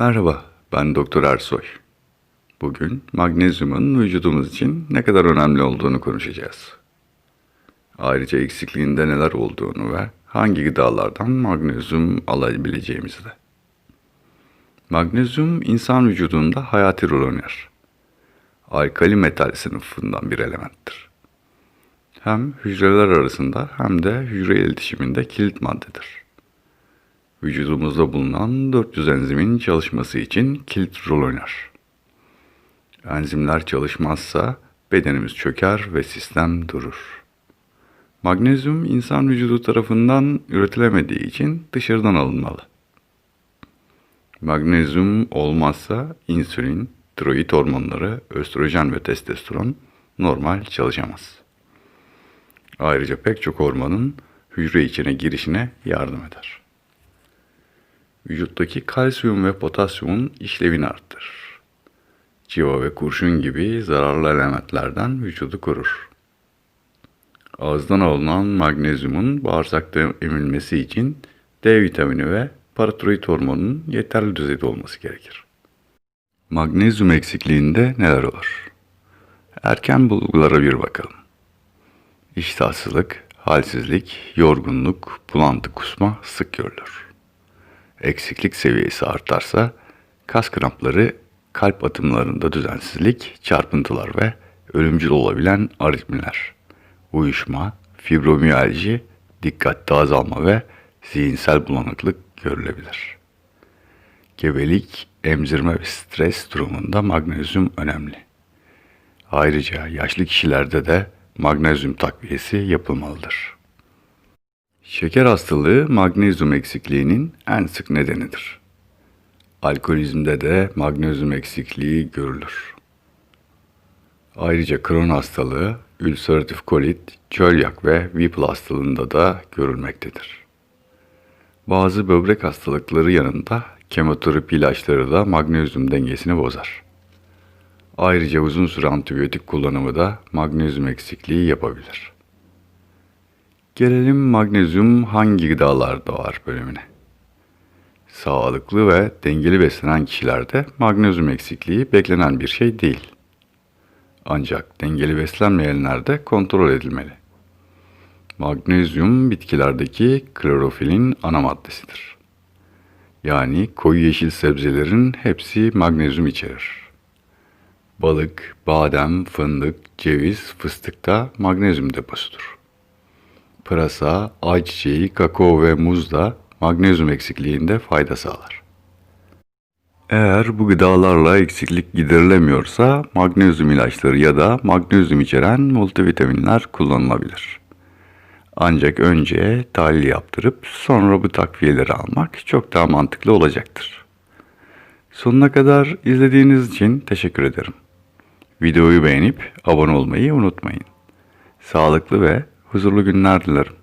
Merhaba, ben Doktor Ersoy. Bugün magnezyumun vücudumuz için ne kadar önemli olduğunu konuşacağız. Ayrıca eksikliğinde neler olduğunu ve hangi gıdalardan magnezyum alabileceğimizi de. Magnezyum insan vücudunda hayati rol oynar. Alkali metal sınıfından bir elementtir. Hem hücreler arasında hem de hücre iletişiminde kilit maddedir. Vücudumuzda bulunan 400 enzimin çalışması için kilit rol oynar. Enzimler çalışmazsa bedenimiz çöker ve sistem durur. Magnezyum insan vücudu tarafından üretilemediği için dışarıdan alınmalı. Magnezyum olmazsa insülin, tiroid hormonları, östrojen ve testosteron normal çalışamaz. Ayrıca pek çok hormonun hücre içine girişine yardım eder. Vücuttaki kalsiyum ve potasyumun işlevini arttırır. Civa ve kurşun gibi zararlı elementlerden vücudu korur. Ağızdan alınan magnezyumun bağırsakta emilmesi için D vitamini ve paratiroid hormonunun yeterli düzeyde olması gerekir. Magnezyum eksikliğinde neler olur? Erken bulgulara bir bakalım. İştahsızlık, halsizlik, yorgunluk, bulantı kusma sık görülür. Eksiklik seviyesi artarsa kas krampları, kalp atımlarında düzensizlik, çarpıntılar ve ölümcül olabilen aritmiler, uyuşma, fibromiyalji, dikkatte azalma ve zihinsel bulanıklık görülebilir. Gebelik, emzirme ve stres durumunda magnezyum önemli. Ayrıca yaşlı kişilerde de magnezyum takviyesi yapılmalıdır. Şeker hastalığı magnezyum eksikliğinin en sık nedenidir. Alkolizmde de magnezyum eksikliği görülür. Ayrıca Crohn hastalığı, ülseratif kolit, çölyak ve Whipple hastalığında da görülmektedir. Bazı böbrek hastalıkları yanında kemoterapi ilaçları da magnezyum dengesini bozar. Ayrıca uzun süre antibiyotik kullanımı da magnezyum eksikliği yapabilir. Gelelim magnezyum hangi gıdalarda var bölümüne. Sağlıklı ve dengeli beslenen kişilerde magnezyum eksikliği beklenen bir şey değil. Ancak dengeli beslenmeyenlerde kontrol edilmeli. Magnezyum bitkilerdeki klorofilin ana maddesidir. Yani koyu yeşil sebzelerin hepsi magnezyum içerir. Balık, badem, fındık, ceviz, fıstıkta magnezyum deposudur. Pırasa, ayçiçeği, kakao ve muz da magnezyum eksikliğinde fayda sağlar. Eğer bu gıdalarla eksiklik giderilemiyorsa magnezyum ilaçları ya da magnezyum içeren multivitaminler kullanılabilir. Ancak önce tahlil yaptırıp sonra bu takviyeleri almak çok daha mantıklı olacaktır. Sonuna kadar izlediğiniz için teşekkür ederim. Videoyu beğenip abone olmayı unutmayın. Sağlıklı ve huzurlu günler dilerim.